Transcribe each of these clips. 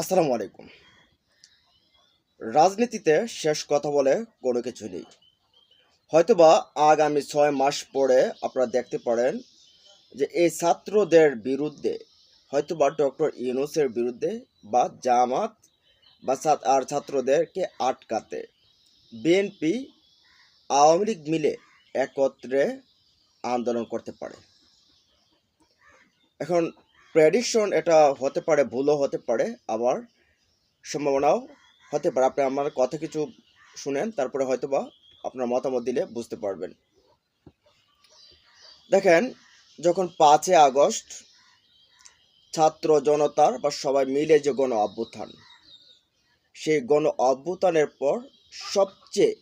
আসসালামু আলাইকুম। রাজনীতিতে শেষ কথা বলে কোনো কিছু নেই। হয়তোবা আগামী ছয় মাস পরে আপনারা দেখতে পারেন যে এই ছাত্রদের বিরুদ্ধে, হয়তোবা ডক্টর ইউনুসের বিরুদ্ধে বা জামাত বা আর ছাত্রদেরকে আটকাতে বিএনপি আওয়ামী লীগ মিলে একত্রে আন্দোলন করতে পারে। এখন প্রেডিকশন এটা হতে পারে, ভুলও হতে পারে, আবার সম্ভাবনাও হতে পারে। আপনি আমার কথা কিছু শুনেন, তারপরে হয়তো বা আপনার মতামত দিলে বুঝতে পারবেন। দেখেন, যখন পাঁচই আগস্ট ছাত্র জনতার বা সবাই মিলে যে গণ অভ্যুত্থান, সেই গণ অভ্যুত্থানের পর সবচেয়ে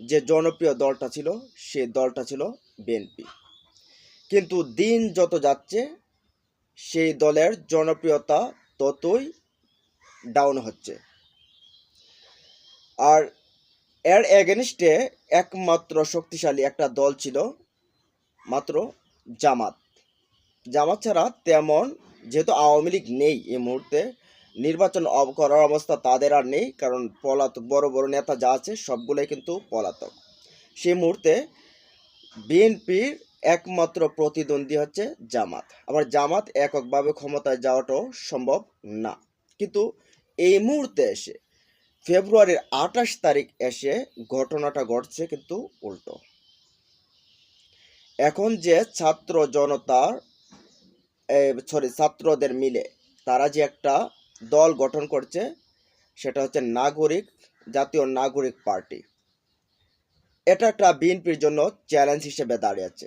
যে জনপ্রিয় দলটা ছিল, সেই দলটা ছিল বিএনপি। কিন্তু দিন যত যাচ্ছে সেই দলের জনপ্রিয়তা ততই ডাউন হচ্ছে। আর এর এগেনস্টে একমাত্র শক্তিশালী একটা দল ছিল মাত্র জামাত। জামাত ছাড়া তেমন যেহেতু আওয়ামী লীগ নেই এই মুহূর্তে, নির্বাচন করার অবস্থা তাদের আর নেই, কারণ পলাতক বড় বড় নেতা যা আছে সবগুলোই কিন্তু পলাতক। সেই মুহূর্তে বিএনপির একমাত্র প্রতিদ্বন্দ্বী হচ্ছে জামাত। আবার জামাত এককভাবে ক্ষমতায় যাওয়াটাও সম্ভব না। কিন্তু এই মুহূর্তে এসে, ফেব্রুয়ারির আঠাশ তারিখ এসে ঘটনাটা ঘটছে কিন্তু উল্টো। এখন যে ছাত্র জনতার সরি ছাত্রদের মিলে তারা যে একটা দল গঠন করছে, সেটা হচ্ছে নাগরিক, জাতীয় নাগরিক পার্টি। এটা একটা বিএনপির জন্য চ্যালেঞ্জ হিসেবে দাঁড়িয়েছে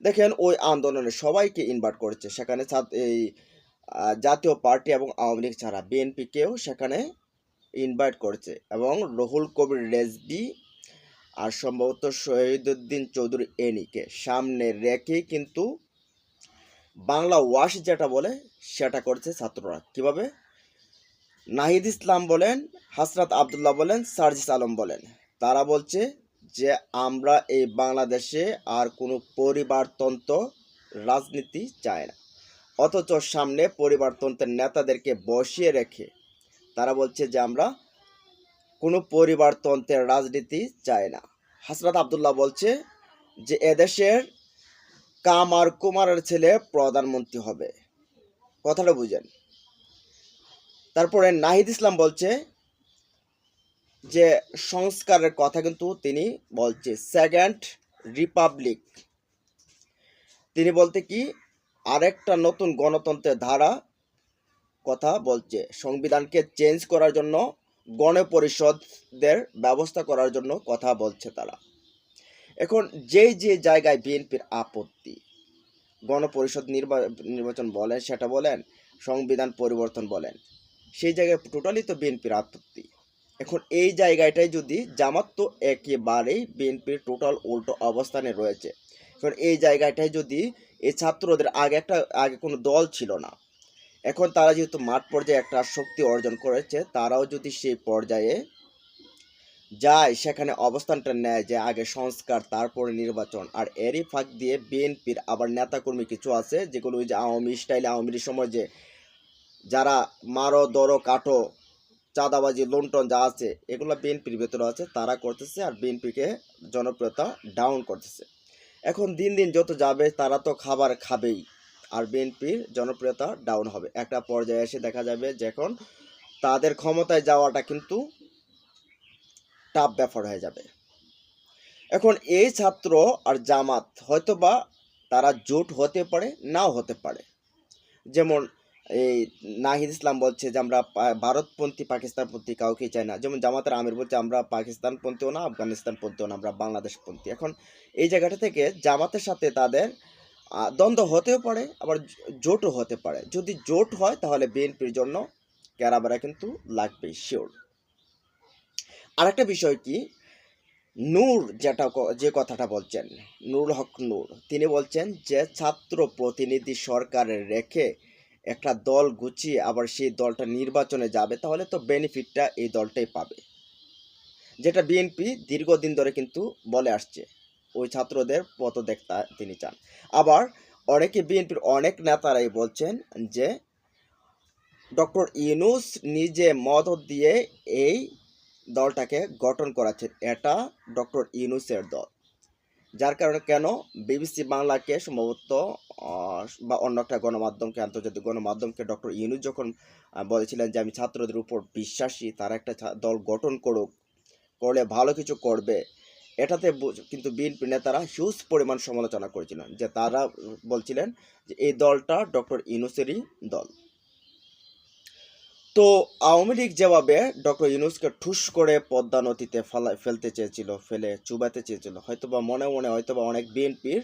দেখেন, ওই আন্দোলনে সবাইকে ইনভাইট করেছে। সেখানে এই জাতীয় পার্টি এবং আওয়ামী লীগ ছাড়া বিএনপিকেও সেখানে ইনভাইট করেছে এবং রহুল কবির রেজবি আর সম্ভবত শহীদুদ্দিন চৌধুরী এনিকে। সামনে রেখেই কিন্তু বাংলা ওয়াশ যেটা বলে, সেটা করছে ছাত্ররা। কীভাবে? নাহিদ ইসলাম বলেন হাসরাত আবদুল্লাহ বলেন, সার্জিস আলম বলেন। তারা বলছে যে আমরা এই বাংলাদেশে আর কোনো পরিবারতন্ত্র, রাজনীতি চায় না। অথচ সামনে পরিবারতন্ত্রের নেতাদেরকে বসিয়ে রেখে তারা বলছে যে আমরা কোনো পরিবারতন্ত্রের রাজনীতি চায় না। হাসরাত আবদুল্লাহ বলছে যে এদেশের কাম আর কুমারের ছেলে প্রধানমন্ত্রী হবে। কথাটা বুঝেন। তারপরে নাহিদ ইসলাম বলছে যে সংস্কারের কথা কিন্তু তিনি বলছে, সেকেন্ড রিপাবলিক। তিনি বলতে কি, আরেকটা নতুন গণতন্ত্রের ধারা কথা বলছে, সংবিধানকে চেঞ্জ করার জন্য গণপরিষদদের ব্যবস্থা করার জন্য কথা বলছে তারা। এখন যেই যে জায়গায় বিএনপির আপত্তি, গণপরিষদ নির্বা- নির্বাচন বলেন, সেটা বলেন, সংবিধান পরিবর্তন বলেন, সেই জায়গায় টোটালি তো বিএনপির আপত্তি। এখন এই জায়গাটায় যদি জামাত তো একেবারেই বিএনপির টোটাল উল্টো অবস্থানে রয়েছে। এখন এই জায়গাটায় যদি এই ছাত্রদের আগে একটা, আগে কোনো দল ছিল না, এখন তারা যেহেতু মাঠ পর্যায়ে একটা শক্তি অর্জন করেছে, তারাও যদি সেই পর্যায়ে যায়, সেখানে অবস্থানটা নেয় যে আগে সংস্কার, তারপরে নির্বাচন, আর এরই ফাঁক দিয়ে বিএনপির আবার নেতাকর্মী কিছু আছে, যেগুলো ওই যে আওয়ামী স্টাইলে আওয়ামী সময় যে যারা মারো, দরো, কাটো চাঁদাবাজি, লুণ্ঠন যা আছে, এগুলো বিএনপির ভেতরে আছে, তারা করতেছে আর বিএনপিকে জনপ্রিয়তা ডাউন করতেছে। এখন দিন দিন যত যাবে, তারা তো খাবার খাবেই আর বিএনপির জনপ্রিয়তা ডাউন হবে। একটা পর্যায়ে এসে দেখা যাবে যে এখন তাদের ক্ষমতায় যাওয়াটা কিন্তু টাফ ব্যাপার হয়ে যাবে। এখন এই ছাত্র আর জামাত হয়তোবা তারা জোট হতে পারে, নাও হতে পারে। যেমন এই নাহিদ ইসলাম বলছে যে আমরা ভারতপন্থী, পাকিস্তানপন্থী কাউকে চাই না। যেমন জামাতের আমির বলছে, আমরা পাকিস্তানপন্থীও না, আফগানিস্তানপন্থীও না, আমরা বাংলাদেশপন্থী। এখন এই জায়গাটা থেকে জামাতের সাথে তাদের দ্বন্দ্ব হতেও পারে, আবার জোটও হতে পারে। যদি জোট হয়, তাহলে বিএনপির জন্য ক্যারাবেরা কিন্তু লাগবেই শিওর আরেকটা বিষয় কি? নূর যেটা যে কথাটা বলছেন, নুরুল হক নূর, তিনি বলছেন যে ছাত্র প্রতিনিধি সরকারের রেখে একটা দল গুছিয়ে আবার সেই দলটা নির্বাচনে যাবে, তাহলে তো বেনিফিটটা এই দলটাই পাবে। যেটা বিএনপি দীর্ঘদিন ধরে কিন্তু বলে আসছে, ওই ছাত্রদের পদত্যাগ তা- তিনি চান। আবার অনেকে বিএনপির অনেক নেতারাই বলছেন যে, ডক্টর ইউনুস নিজে মদত দিয়ে এই দলটাকে গঠন করাচ্ছেন, এটা ডক্টর ইউনুসের দল। যার কারণে কেন বিবিসি বাংলাকে সম্ভবত বা অন্য একটা গণমাধ্যমকে, আন্তর্জাতিক গণমাধ্যমকে ডক্টর ইউনুস যখন বলেছিলেন যে, আমি ছাত্রদের উপর বিশ্বাসী, তারা একটা দল গঠন করুক, করলে ভালো কিছু করবে। এটাতে কিন্তু বিএনপি নেতারা হিউজ পরিমাণ সমালোচনা করেছিলেন যে, তারা বলছিলেন যে, এই দলটা ডক্টর ইউনুসেরই দল। তো আওয়ামী লীগ যেভাবে ডক্টর ইউনুসকে ঠুস করে পদ্মা নদীতে ফেলা ফেলতে চেয়েছিল, ফেলে চুবাতে চেয়েছিল। হয়তোবা মনে মনে, হয়তোবা অনেক বিএনপির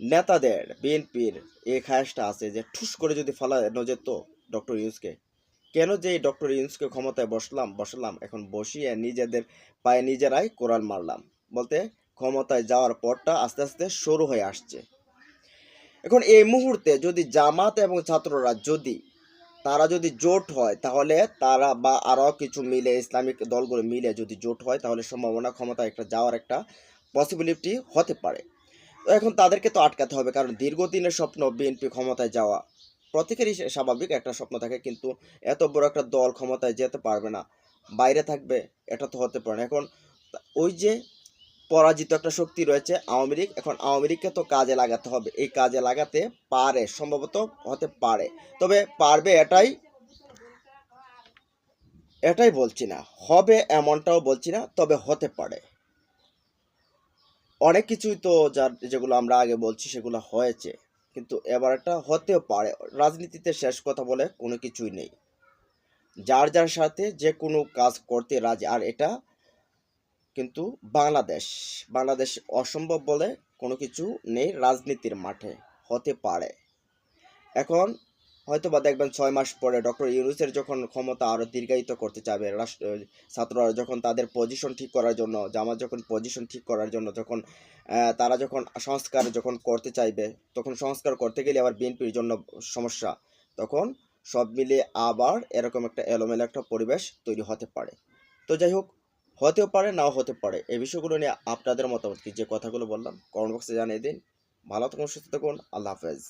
নেতাদের, বিএনপির এই খায়াসটা আছে যে ঠুস করে যদি ফেলানো যেত ডক্টর ইউনুসকে। কেন যে এই ডক্টর ইউনুসকে ক্ষমতায় বসলাম বসলাম, এখন বসিয়ে নিজেদের পায়ে নিজেরাই কোরআন মারলাম। বলতে ক্ষমতায় যাওয়ার পরটা আস্তে আস্তে শুরু হয়ে আসছে। এখন এই মুহূর্তে যদি জামাত এবং ছাত্ররা যদি তারা যদি জোট হয়, তাহলে তারা বা আরও কিছু মিলে, ইসলামিক দলগুলো মিলে যদি জোট হয়, তাহলে সম্ভাবনা ক্ষমতা একটা যাওয়ার একটা পসিবিলিটি হতে পারে। তো এখন তাদেরকে তো আটকাতে হবে, কারণ দীর্ঘদিনের স্বপ্ন বিএনপি ক্ষমতায় যাওয়া প্রত্যেকেরই স্বাভাবিক একটা স্বপ্ন থাকে, কিন্তু এত বড় একটা দল ক্ষমতায় যেতে পারবে না। বাইরে থাকবে, এটা তো হতে পারে না। এখন ওই যে পরাজিত একটা শক্তি রয়েছে আওয়ামী লীগ। এখন আওয়ামী লীগকে তো কাজে লাগাতে হবে। এই কাজে লাগাতে পারে, সম্ভবত হতে পারে। তবে পারবে এটাই এটাই বলছি না। হবে এমনটাও বলছি না, তবে হতে পারে। অনেক কিছুই তো যার, যেগুলো আমরা আগে বলছি সেগুলো হয়েছে। কিন্তু এবার এটা হতেও পারে। রাজনীতিতে শেষ কথা বলে কোনো কিছুই নেই। যার যার সাথে যে কোনো কাজ করতে রাজি। আর এটা কিন্তু বাংলাদেশ। বাংলাদেশ অসম্ভব বলে কোনো কিছু নেই রাজনীতির মাঠে। হতে পারে। এখন হয়তো বা দেখবেন ছয় মাস পরে ডক্টর ইউনুসের যখন ক্ষমতা আরও দীর্ঘায়িত করতে চাবে রাষ্ট্র ছাত্ররা যখন তাদের পজিশন ঠিক করার জন্য, জামাত যখন পজিশন ঠিক করার জন্য যখন তারা যখন সংস্কার যখন করতে চাইবে, তখন সংস্কার করতে গেলে আবার বিএনপির জন্য সমস্যা। তখন সব মিলিয়ে আবার এরকম একটা এলোমেলো একটা পরিবেশ তৈরি হতে পারে। তো যাই হোক হতেও পারে, নাও হতে পারে। এই বিষয়গুলো নিয়ে আপনাদের মতামত কি? যে কথাগুলো বললাম কমেন্ট বক্সে জানিয়ে দিন। ভালো থাকুন, সুস্থ থাকুন। আল্লাহ হাফেজ।